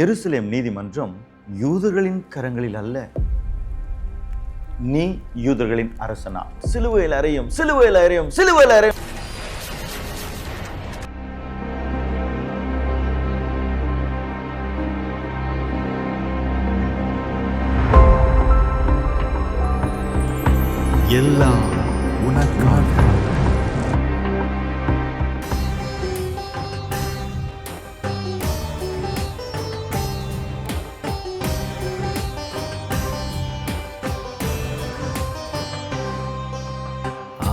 எருசலேம் நீதிமன்றம் யூதர்களின் கரங்களில் அல்ல. நீ யூதர்களின் அரசனா. சிலுவையில் அறையும் சிலுவையில் அறையும் சிலுவையில் அறையும்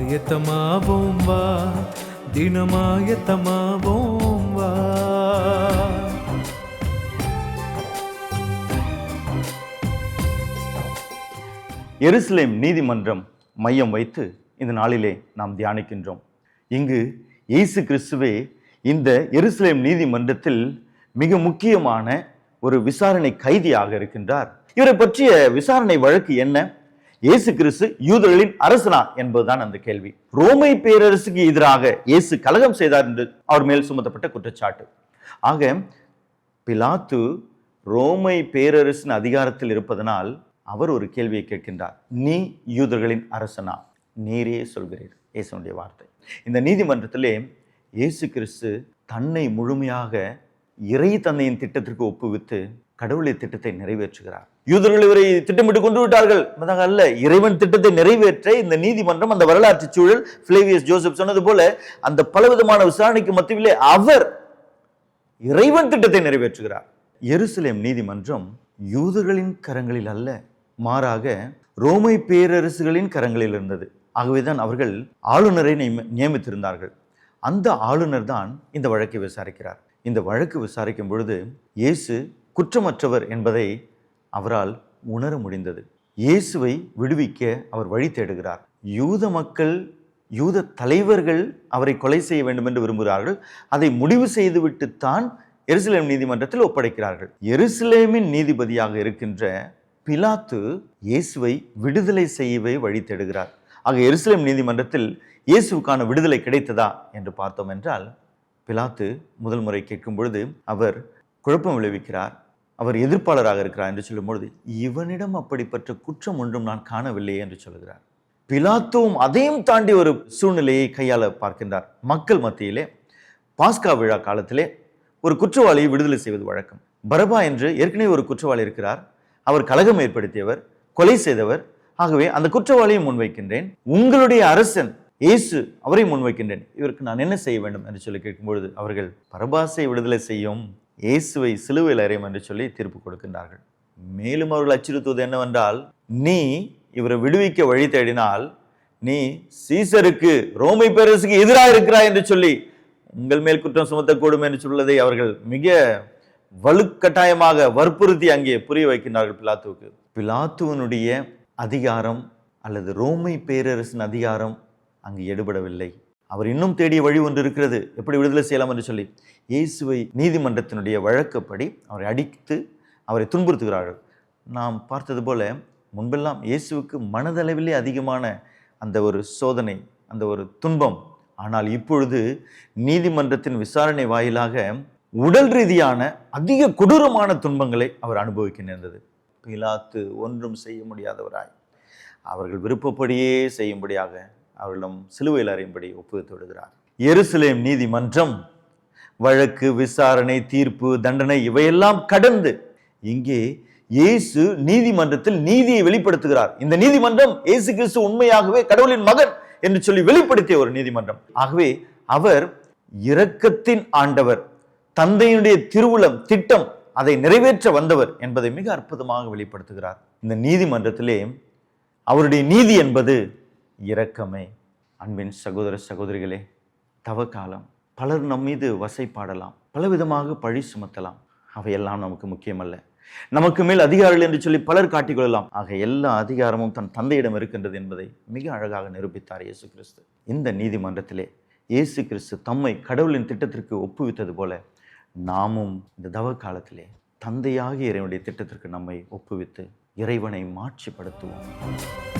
ஆயத்தமாவோம் வா தினமாயத்தமாவோம் வா. எருசலேம் நீதிமன்றம் மையம் வைத்து இந்த நாளிலே நாம் தியானிக்கின்றோம். இங்கு இயேசு கிறிஸ்துவே இந்த எருசலேம் நீதிமன்றத்தில் மிக முக்கியமான ஒரு விசாரணை கைதியாக இருக்கின்றார். இவரை பற்றிய விசாரணை வழக்கு என்ன? இயேசு கிறிஸ்து யூதர்களின் அரசனா என்பதுதான் அந்த கேள்வி. ரோமை பேரரசுக்கு எதிராக இயேசு கலகம் செய்தார் என்று அவர் மேல் சுமத்தப்பட்ட குற்றச்சாட்டு. ஆக பிலாத்து ரோமை பேரரசின் அதிகாரத்தில் இருப்பதனால் அவர் ஒரு கேள்வியை கேட்கின்றார். நீ யூதர்களின் அரசனா? நீரே சொல்கிறீர். இயேசுனுடைய வார்த்தை. இந்த நீதிமன்றத்திலே இயேசு கிறிஸ்து தன்னை முழுமையாக இறை தந்தையின் திட்டத்திற்கு ஒப்புவித்து கடவுளின் திட்டத்தை நிறைவேற்றுகிறார். யூதர்கள் இவரை திட்டமிட்டு கொண்டு விட்டார்கள். அல்ல இறைவன் திட்டத்தை நிறைவேற்ற இந்த நீதிமன்றம் அந்த வரலாற்று சூழல் பிளேவியஸ் ஜோசப் சொன்னது போல அந்த பலவிதமான விசாரணைக்கு மத்தியிலே அவர் இறைவன் திட்டத்தை நிறைவேற்றுகிறார். எருசலேம் நீதிமன்றம் யூதர்களின் கரங்களில் அல்ல மாறாக ரோமை பேரரசுகளின் கரங்களில் இருந்தது. ஆகவேதான் அவர்கள் ஆளுநரை நியமி- நியமித்திருந்தார்கள். அந்த ஆளுநர் தான் இந்த வழக்கை விசாரிக்கிறார். இந்த வழக்கு விசாரிக்கும் பொழுது இயேசு குற்றமற்றவர் என்பதை அவரால் உணர முடிந்தது. இயேசுவை விடுவிக்க அவர் வழி தேடுகிறார். யூத மக்கள் யூத தலைவர்கள் அவரை கொலை செய்ய வேண்டும் என்று விரும்புகிறார்கள். அதை முடிவு செய்துவிட்டுத்தான் எருசலேம் நீதிமன்றத்தில் ஒப்படைக்கிறார்கள். எருசலேமின் நீதிபதியாக இருக்கின்ற பிலாத்து இயேசுவை விடுதலை செய்யவே வழி தேடுகிறார். ஆக எருசலேம் நீதிமன்றத்தில் இயேசுவுக்கான விடுதலை கிடைத்ததா என்று பார்த்தோம் என்றால் பிலாத்து முதல் முறை கேட்கும் பொழுது அவர் குழப்பம் விளைவிக்கிறார். அவர் எதிர்ப்பாளராக இருக்கிறார் என்று சொல்லும்பொழுது இவனிடம் அப்படிப்பட்ட குற்றம் ஒன்றும் நான் காணவில்லையே என்று சொல்கிறார் பிலாத்துவும் அதையும் தாண்டி ஒரு சூழ்நிலையை கையாள பார்க்கின்றார். மக்கள் மத்தியிலே பாஸ்கா விழா காலத்திலே ஒரு குற்றவாளியை விடுதலை செய்வது வழக்கம். பரபா என்று ஏற்கனவே ஒரு குற்றவாளி இருக்கிறார். அவர் கலகம் ஏற்படுத்தியவர் கொலை செய்தவர். ஆகவே அந்த குற்றவாளியை முன்வைக்கின்றேன். உங்களுடைய அரசன் இயேசு அவரை முன்வைக்கின்றேன். இவருக்கு நான் என்ன செய்ய வேண்டும் என்று சொல்லி கேட்கும்பொழுது அவர்கள் பரபாசை விடுதலை செய்யும் இயேசுவை சிலுவையில் அறையும் என்று சொல்லி தீர்ப்பு கொடுக்கின்றார்கள். மேலும் அவர்கள் அச்சுறுத்துவது என்னவென்றால் நீ இவரை விடுவிக்க வழி தேடினால் நீ சீசருக்கு ரோமை பேரரசுக்கு எதிராக இருக்கிறாய் என்று சொல்லி உங்கள் மேல் குற்றம் சுமத்தக்கூடும் என்று சொல்வதை அவர்கள் மிக வலுக்கட்டாயமாக வற்புறுத்தி அங்கே புரிய வைக்கின்றார்கள் பிலாத்துவுக்கு. பிலாத்துவனுடைய அதிகாரம் அல்லது ரோமை பேரரசின் அதிகாரம் அங்கு எடுபடவில்லை. அவர் இன்னும் தேடிய வழி ஒன்று இருக்கிறது. எப்படி விடுதலை செய்யலாம் என்று சொல்லி. இயேசுவை நீதிமன்றத்தினுடைய வழக்கப்படி அவரை அடித்து அவரை துன்புறுத்துகிறார்கள். நாம் பார்த்தது போல முன்பெல்லாம் இயேசுவுக்கு மனதளவிலே அதிகமான அந்த ஒரு சோதனை அந்த ஒரு துன்பம். ஆனால் இப்பொழுது நீதிமன்றத்தின் விசாரணை வாயிலாக உடல் ரீதியான அதிக கொடூரமான துன்பங்களை அவர் அனுபவிக்க நேர்ந்தது. பிலாத்து ஒன்றும் செய்ய முடியாதவராய். அவர்கள் விருப்பப்படியே செய்யும்படியாக அவர்களிடம் சிலுவையில் அறையும்படி ஒப்புவித்து விடுகிறார். எருசலேம் நீதிமன்றம் வழக்கு விசாரணை தீர்ப்பு தண்டனை இவையெல்லாம் கடந்து இங்கே இயேசு நீதிமன்றத்தில் நீதியை வெளிப்படுத்துகிறார். இந்த நீதிமன்றம் இயேசு கிறிஸ்து உண்மையாகவே கடவுளின் மகன் என்று சொல்லி வெளிப்படுத்திய ஒரு நீதிமன்றம். ஆகவே அவர் இரக்கத்தின் ஆண்டவர் தந்தையினுடைய திருவுளம் திட்டம் அதை நிறைவேற்ற வந்தவர் என்பதை மிக அற்புதமாக வெளிப்படுத்துகிறார். இந்த நீதிமன்றத்திலே அவருடைய நீதி என்பது இரக்கமே. அன்பின் சகோதர சகோதரிகளே தவக்காலம் பலர் நம் மீது வசைப்பாடலாம் பலவிதமாக பழி சுமத்தலாம். அவையெல்லாம் நமக்கு முக்கியமல்ல. நமக்கு மேல் அதிகாரிகள் என்று சொல்லி பலர் காட்டிக்கொள்ளலாம். ஆக எல்லா அதிகாரமும் தன் தந்தையிடம் இருக்கின்றது என்பதை மிக அழகாக நிரூபித்தார் இயேசு கிறிஸ்து. இந்த நீதிமன்றத்திலே இயேசு கிறிஸ்து தம்மை கடவுளின் திட்டத்திற்கு ஒப்புவித்தது போல நாமும் இந்த தவ காலத்திலே தந்தையாகிய இறைவனுடைய திட்டத்திற்கு நம்மை ஒப்புவித்து இறைவனை மாட்சிப்படுத்துவோம்.